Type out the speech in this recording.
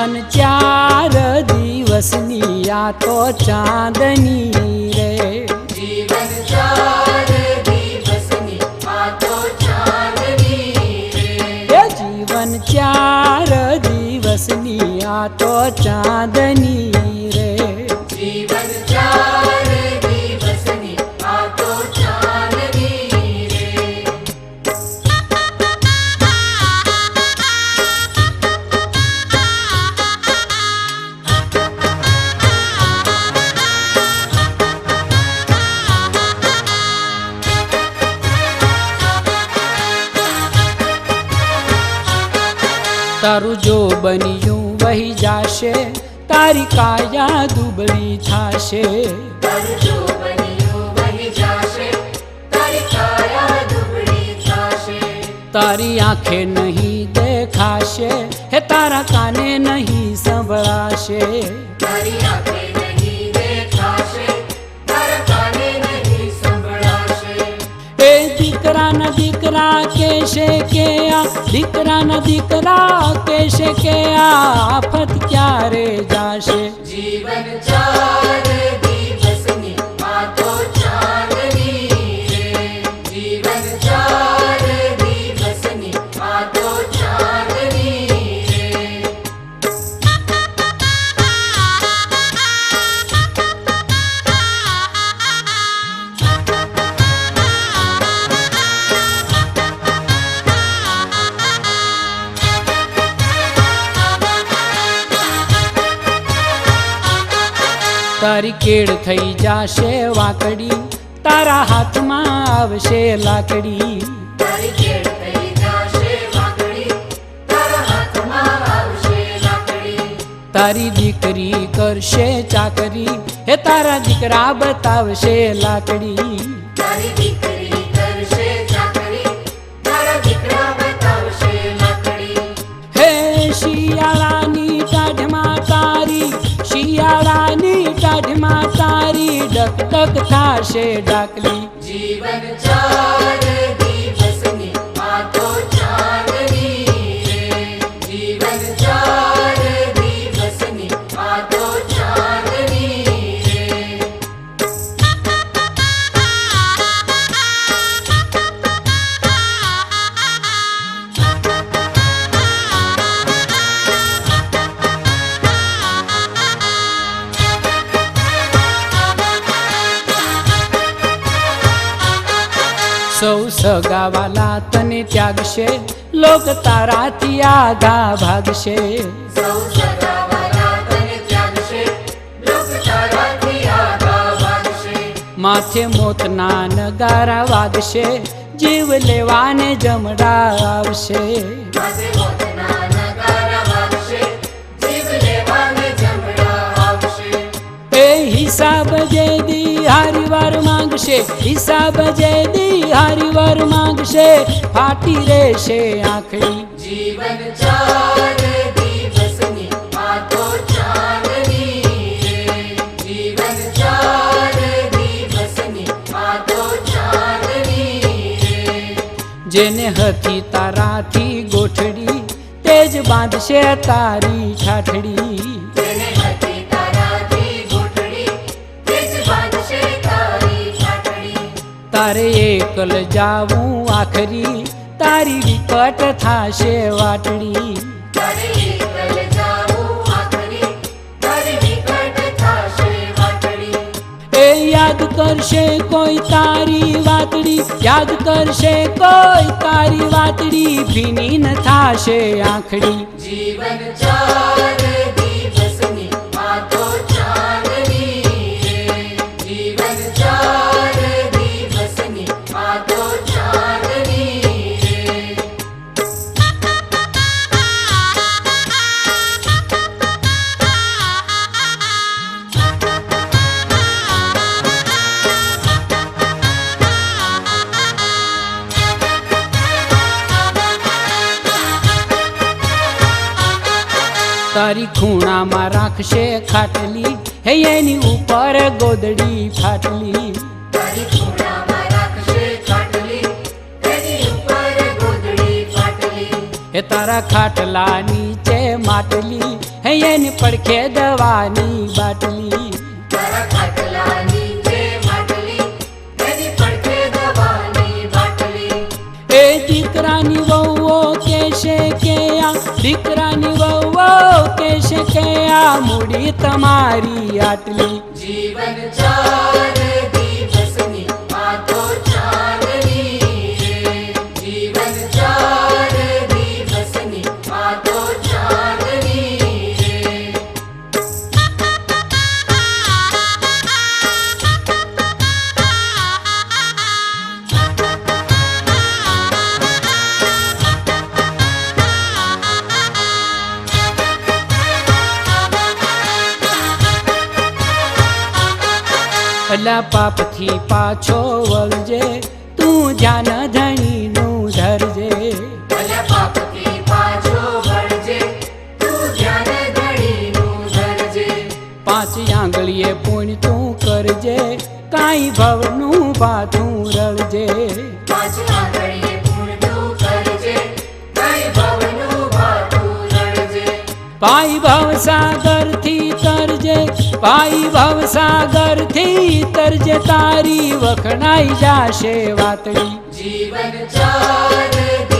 જીવન ચાર દિવસની આ તો ચાંદની તારું જો બન્યું વહી જાશે. તારી કાયા દુબળી થાશે. તારી આંખે નહીં દેખાશે હે તારા કાને નહીં સંભળાશે. તારી આંખે દીકરાના દીકરા કેશે કે આ દીકરાના દીકરા કેશે કે આ આફત ક્યારે જાશે? જીવન ચાર તારી કેળ થઈ જાશે વાકડી. તારા હાથમાં આવશે લાકડી. તારી દીકરી કરશે ચાકરી. હે તારા દીકરા બતાવશે લાકડી. તારી દીકરી ડક થાશે ડાકલી. જીવન ચાર સગાવાલા તને ત્યાગશે લોક તારાથી આઘા ભાગશે. માથે મોતના નગારા વાગશે જીવ લેવાને જમડા આવશે હિસાબ જે દી હારી વાર માંગશે હિસાબ જે દી હારી ફાટી રહેશે આંખડી જીવન ચાર દિવસની આ તો જેને હતી તારાથી ગોઠડી તેજ બાંધશે તારી ઠાઠડી. તારે એકલ જાવું આખરી. તારી વિકટ થાશે વાટડી. યાદ કરશે કોઈ તારી વાતડી. યાદ કરશે કોઈ તારી વાતડી. ભીની ન થાશે આંખડી. જીવન ચાર તારી ખૂણામાં રાખશે ખાટલી. હે એની ઉપર ગોદડી ફાટલી. હે તારા ખાટલા નીચે માટલી. હે એની પડખે દવાની બાટલી. એ દીકરાની વહુઓ કેશે કે આ વહુઓ કે આ મૂડી તમારી આટલી. જીવન ચાર અલા પાપથી પાછો વળજે તું ધ્યાન ધણીનું ધરજે. પાપથી પાછો વળજે પાંચ આંગળીએ પૂણ તું કરજે કાંઈ ભવનું પાથું રળજે. ભાઈ ભવ સાગરથી કઈ ભવનું ભાઈ ભવસાગરથી તરજે તારી વખણાઈ જાશે વાતડી. જીવન ચાર